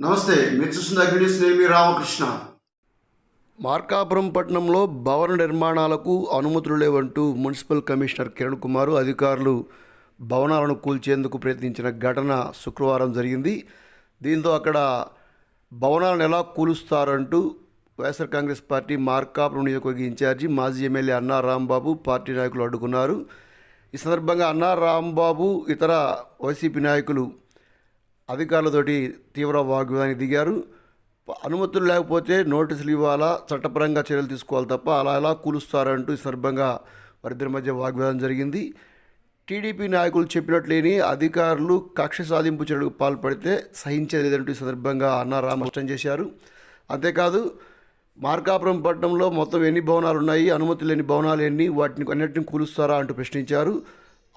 నమస్తే మీరు చూస్తున్న అగ్నిస్ రామకృష్ణ. మార్కాపురం పట్టణంలో భవన నిర్మాణాలకు అనుమతులు లేవంటూ మున్సిపల్ కమిషనర్ కిరణ్ కుమార్ అధికారులు భవనాలను కూల్చేందుకు ప్రయత్నించిన ఘటన శుక్రవారం జరిగింది. దీంతో అక్కడ భవనాలను ఎలా కూలుస్తారంటూ వైఎస్ఆర్ కాంగ్రెస్ పార్టీ మార్కాపురం నియోజకవర్గ ఇన్ఛార్జి మాజీ ఎమ్మెల్యే అన్నా రాంబాబు పార్టీ నాయకులు అడ్డుకున్నారు. ఈ సందర్భంగా అన్నా రాంబాబు ఇతర వైసీపీ నాయకులు అధికారులతోటి తీవ్ర వాగ్వాదానికి దిగారు. అనుమతులు లేకపోతే నోటీసులు ఇవ్వాలా? చట్టపరంగా చర్యలు తీసుకోవాలి తప్ప అలా ఎలా కూలుస్తారంటూ ఈ సందర్భంగా వారిద్దరి మధ్య వాగ్వాదం జరిగింది. టీడీపీ నాయకులు చెప్పినట్లేని అధికారులు కక్ష సాధింపు చర్యలకు పాల్పడితే సహించలేదంటూ లేదంటూ ఈ సందర్భంగా అన్నారామ స్పష్టం చేశారు. అంతేకాదు మార్కాపురం పట్టణంలో మొత్తం ఎన్ని భవనాలు ఉన్నాయి అనుమతులు ఎన్ని భవనాలు ఎన్ని? వాటిని అన్నిటిని కూలుస్తారా అంటూ ప్రశ్నించారు.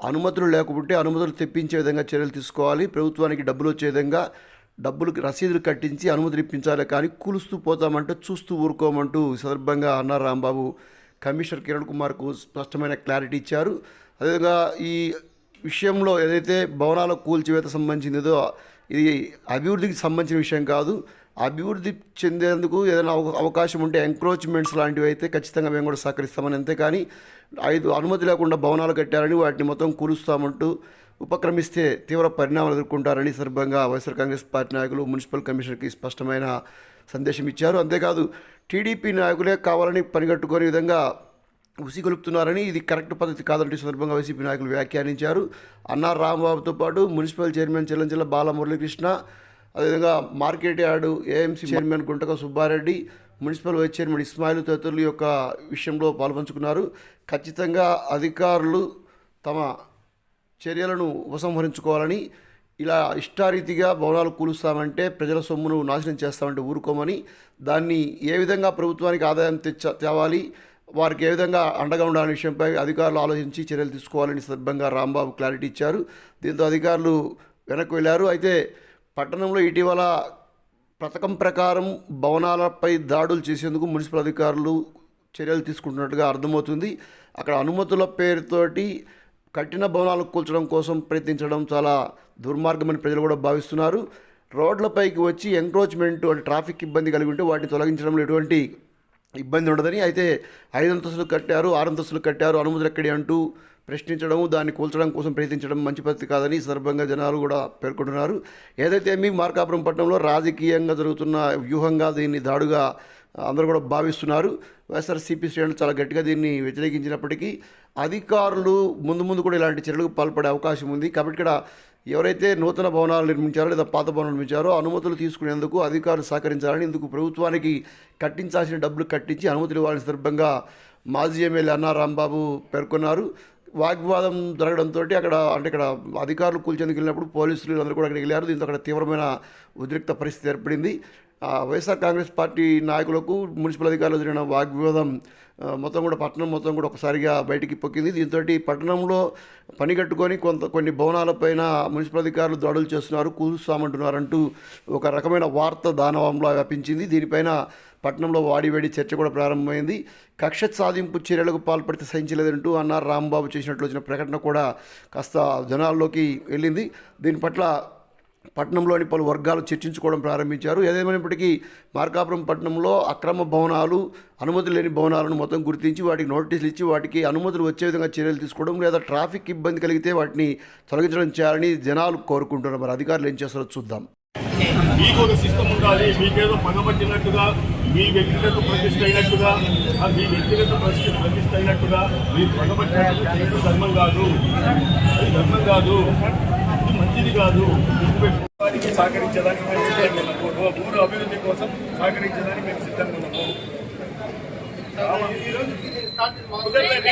అనుమతులు లేకపోతే అనుమతులు తెప్పించే విధంగా చర్యలు తీసుకోవాలి. ప్రభుత్వానికి డబ్బులు వచ్చే విధంగా డబ్బులు రసీదులు కట్టించి అనుమతులు ఇప్పించాలి. కానీ కూలుస్తూ పోతామంటే చూస్తూ ఊరుకోమంటూ ఈ సందర్భంగా అన్నారు రాంబాబు కమిషనర్ కిరణ్ కుమార్కు స్పష్టమైన క్లారిటీ ఇచ్చారు. అదేవిధంగా ఈ విషయంలో ఏదైతే భవనాల కూల్చివేత సంబంధించిందో ఇది అభివృద్ధికి సంబంధించిన విషయం కాదు. అభివృద్ధి చెందేందుకు ఏదైనా అవ- అవకాశం ఉంటే ఎంక్రోచ్మెంట్స్ లాంటివి అయితే ఖచ్చితంగా మేము కూడా సహకరిస్తామని అంతేకాని ఐదు అనుమతి లేకుండా భవనాలు కట్టారని వాటిని మొత్తం కూలుస్తామంటూ ఉపక్రమిస్తే తీవ్ర పరిణామాలు ఎదుర్కొంటారని సందర్భంగా వైఎస్ఆర్ కాంగ్రెస్ పార్టీ నాయకులు మున్సిపల్ కమిషనర్కి స్పష్టమైన సందేశం ఇచ్చారు. అంతేకాదు టీడీపీ నాయకులే కావాలని పనిగట్టుకునే విధంగా ఉసిగొలుపుతున్నారని ఇది కరెక్ట్ పద్ధతి కాదంటే సందర్భంగా వైసీపీ నాయకులు వ్యాఖ్యానించారు. అన్నా రాంబాబుతో పాటు మున్సిపల్ చైర్మన్ చిల్లంచిల్ల బాల మురళీకృష్ణ అదేవిధంగా market yard AMC chairman Guntaka Subbareddy municipal vice chairman Ismail తదితరుల యొక్క విషయంలో పాల్పంచుకున్నారు. ఖచ్చితంగా అధికారులు తమ చర్యలను ఉపసంహరించుకోవాలని ఇలా ఇష్టారీతిగా భవనాలు కూలుస్తామంటే ప్రజల సొమ్మును నాశనం చేస్తామంటే ఊరుకోమని దాన్ని ఏ విధంగా ప్రభుత్వానికి ఆదాయం తెచ్చ తేవాలి వారికి ఏ విధంగా అండగా ఉండాలనే విషయంపై అధికారులు ఆలోచించి చర్యలు తీసుకోవాలని సందర్భంగా రాంబాబు క్లారిటీ ఇచ్చారు. దీంతో అధికారులు వెనక్కి వెళ్ళారు. అయితే పట్టణంలో ఇటీవల పథకం ప్రకారం భవనాలపై దాడులు చేసేందుకు మున్సిపల్ అధికారులు చర్యలు తీసుకుంటున్నట్టుగా అర్థమవుతుంది. అక్కడ అనుమతుల పేరుతోటి కఠిన భవనాలు కూల్చడం కోసం ప్రయత్నించడం చాలా దుర్మార్గమని ప్రజలు కూడా భావిస్తున్నారు. రోడ్లపైకి వచ్చి ఎంక్రోచ్మెంట్ అంటే ట్రాఫిక్ ఇబ్బంది కలిగి ఉంటే వాటిని తొలగించడంలో ఎటువంటి ఇబ్బంది ఉండదని అయితే ఐదు అంతస్తులు కట్టారు ఆరు అంతస్తులు కట్టారు అనుమతులు ఎక్కడి అంటూ ప్రశ్నించడం దాన్ని కూల్చడం కోసం ప్రయత్నించడం మంచి పద్ధతి కాదని సందర్భంగా జనాలు కూడా పేర్కొంటున్నారు. ఏదైతే మీ మార్కాపురం పట్టణంలో రాజకీయంగా జరుగుతున్న వ్యూహంగా దీన్ని దాడుగా అందరూ కూడా భావిస్తున్నారు వైఎస్ఆర్సీపీ శ్రేణులు చాలా గట్టిగా దీన్ని వ్యతిరేకించినప్పటికీ అధికారులు ముందు ముందు కూడా ఇలాంటి చర్యలకు పాల్పడే అవకాశం ఉంది. కాబట్టి ఇక్కడ ఎవరైతే నూతన భవనాలు నిర్మించారో లేదా పాత భవనాలు నిర్మించారో అనుమతులు తీసుకునేందుకు అధికారులు సహకరించాలని ఇందుకు ప్రభుత్వానికి కట్టించాల్సిన డబ్బులు కట్టించి అనుమతులు ఇవ్వాలని సందర్భంగా మాజీ ఎమ్మెల్యే అన్నా రాంబాబు పేర్కొన్నారు. వాగ్వాదం జరగడంతో అక్కడ అంటే ఇక్కడ అధికారులు కూల్చేందుకు వెళ్ళినప్పుడు పోలీసులు అందరూ కూడా అక్కడికి వెళ్ళారు. దీంతో అక్కడ తీవ్రమైన ఉద్రిక్త పరిస్థితి ఏర్పడింది. వైఎస్ఆర్ కాంగ్రెస్ పార్టీ నాయకులకు మున్సిపల్ అధికారులు జరిగిన వాగ్వివాదం మొత్తం కూడా పట్టణం మొత్తం కూడా ఒకసారిగా బయటికి పొక్కింది. దీంతో పట్టణంలో పని కట్టుకొని కొంత కొన్ని భవనాలపైన మున్సిపల్ అధికారులు దాడులు చేస్తున్నారు కూలుస్తామంటున్నారంటూ ఒక రకమైన వార్త దానవంలో వ్యాపించింది. దీనిపైన పట్టణంలో వాడివేడి చర్చ కూడా ప్రారంభమైంది. కక్ష సాధింపు చర్యలకు పాల్పడితే సహించలేదంటూ అన్నారు రాంబాబు చేసినట్లు వచ్చిన ప్రకటన కూడా కాస్త జనాల్లోకి వెళ్ళింది. దీని పట్ల పట్టణంలోని పలు వర్గాలు చర్చించుకోవడం ప్రారంభించారు. ఏదేమైనప్పటికీ మార్కాపురం పట్టణంలో అక్రమ భవనాలు అనుమతి లేని భవనాలను మొత్తం గుర్తించి వాటికి నోటీసులు ఇచ్చి వాటికి అనుమతులు వచ్చే విధంగా చర్యలు తీసుకోవడం లేదా ట్రాఫిక్ ఇబ్బంది కలిగితే వాటిని తొలగించడం చేయాలని జనాలు కోరుకుంటున్నారు. మరి అధికారులు ఏం చేస్తారో చూద్దాం. మీకు ఒక సిస్టమ్ ఉండాలి. మీకేదో పగబట్టినట్టుగా మీ వ్యక్తిగత ప్రతిష్ట అయినట్టుగా మీ వ్యక్తిగత ప్రతిష్ట ప్రతిష్ట అయినట్టుగా మీరు పగబట్టినట్టు ధర్మం కాదు. ధర్మం కాదు. మంచిది కాదు. వారికి సహకరించడానికి మేము సిద్ధంగా ఉన్నాము. మూడు అభివృద్ధి కోసం సహకరించడానికి మేము సిద్ధంగా ఉన్నాము. మేమైతే